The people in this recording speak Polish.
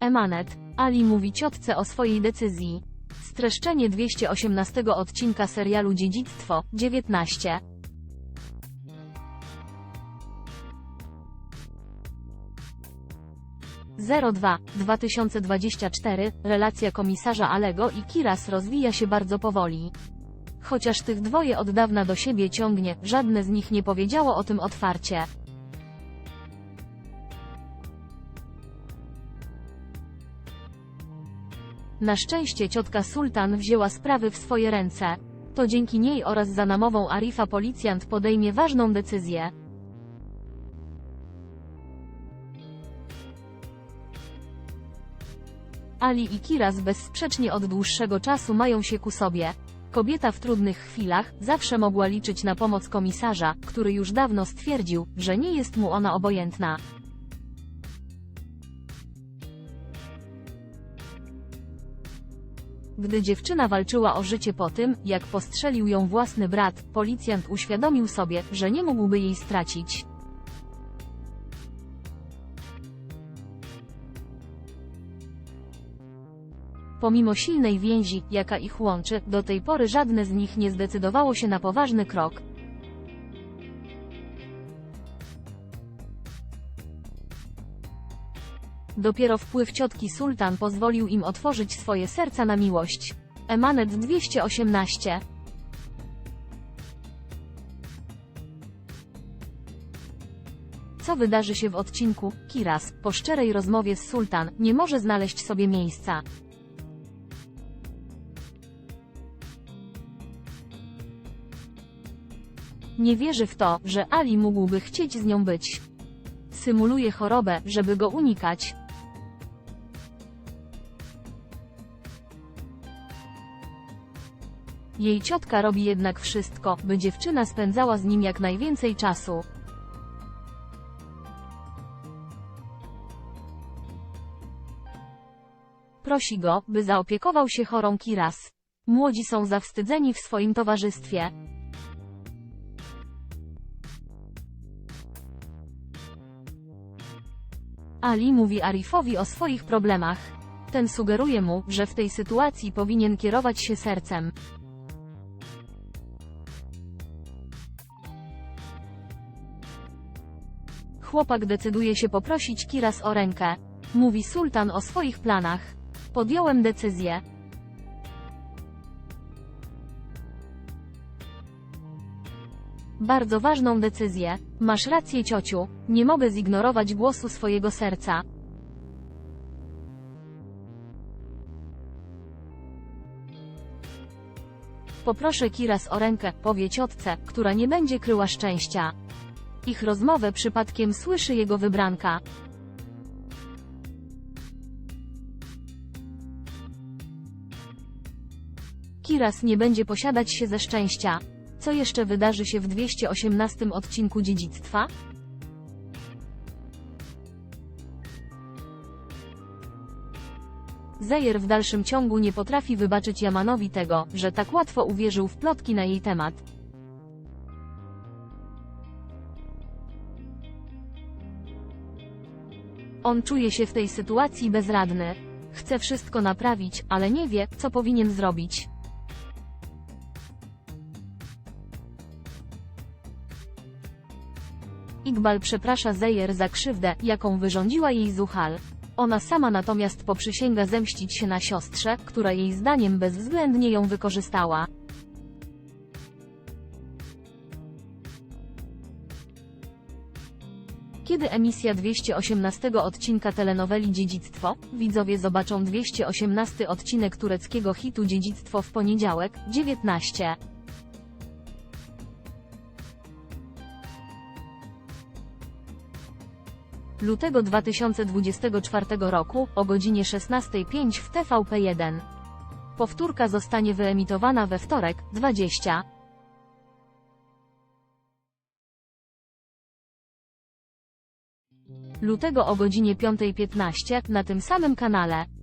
Emanet. Ali mówi ciotce o swojej decyzji. Streszczenie 218 odcinka serialu Dziedzictwo, 19. Zero dwa 2024 Relacja komisarza Alego i Kiras rozwija się bardzo powoli. Chociaż tych dwoje od dawna do siebie ciągnie, żadne z nich nie powiedziało o tym otwarcie. Na szczęście ciotka Sultan wzięła sprawy w swoje ręce. To dzięki niej oraz za namową Arifa policjant podejmie ważną decyzję. Ali i Kiras bezsprzecznie od dłuższego czasu mają się ku sobie. Kobieta w trudnych chwilach zawsze mogła liczyć na pomoc komisarza, który już dawno stwierdził, że nie jest mu ona obojętna. Gdy dziewczyna walczyła o życie po tym, jak postrzelił ją własny brat, policjant uświadomił sobie, że nie mógłby jej stracić. Pomimo silnej więzi, jaka ich łączy, do tej pory żadne z nich nie zdecydowało się na poważny krok. Dopiero wpływ ciotki Sultan pozwolił im otworzyć swoje serca na miłość. Emanet 218 Co wydarzy się w odcinku? Kiras, po szczerej rozmowie z Sultan, nie może znaleźć sobie miejsca. Nie wierzy w to, że Ali mógłby chcieć z nią być. Symuluje chorobę, żeby go unikać. Jej ciotka robi jednak wszystko, by dziewczyna spędzała z nim jak najwięcej czasu. Prosi go, by zaopiekował się chorą Kiras. Młodzi są zawstydzeni w swoim towarzystwie. Ali mówi Arifowi o swoich problemach. Ten sugeruje mu, że w tej sytuacji powinien kierować się sercem. Chłopak decyduje się poprosić Kiras o rękę. Mówi sultan o swoich planach. Podjąłem decyzję. Bardzo ważną decyzję. Masz rację, ciociu. Nie mogę zignorować głosu swojego serca. Poproszę Kiras o rękę, powie ciotce, która nie będzie kryła szczęścia. Ich rozmowę przypadkiem słyszy jego wybranka. Kiras nie będzie posiadać się ze szczęścia. Co jeszcze wydarzy się w 218 odcinku dziedzictwa? Zejer w dalszym ciągu nie potrafi wybaczyć Jamanowi tego, że tak łatwo uwierzył w plotki na jej temat. On czuje się w tej sytuacji bezradny. Chce wszystko naprawić, ale nie wie, co powinien zrobić. Iqbal przeprasza Zejer za krzywdę, jaką wyrządziła jej Zuhal. Ona sama natomiast poprzysięga zemścić się na siostrze, która jej zdaniem bezwzględnie ją wykorzystała. Kiedy emisja 218 odcinka telenoweli Dziedzictwo, widzowie zobaczą 218 odcinek tureckiego hitu Dziedzictwo w poniedziałek, 19. lutego 2024 roku, o godzinie 16.05 w TVP1. Powtórka zostanie wyemitowana we wtorek, 20. lutego o godzinie 5.15 na tym samym kanale.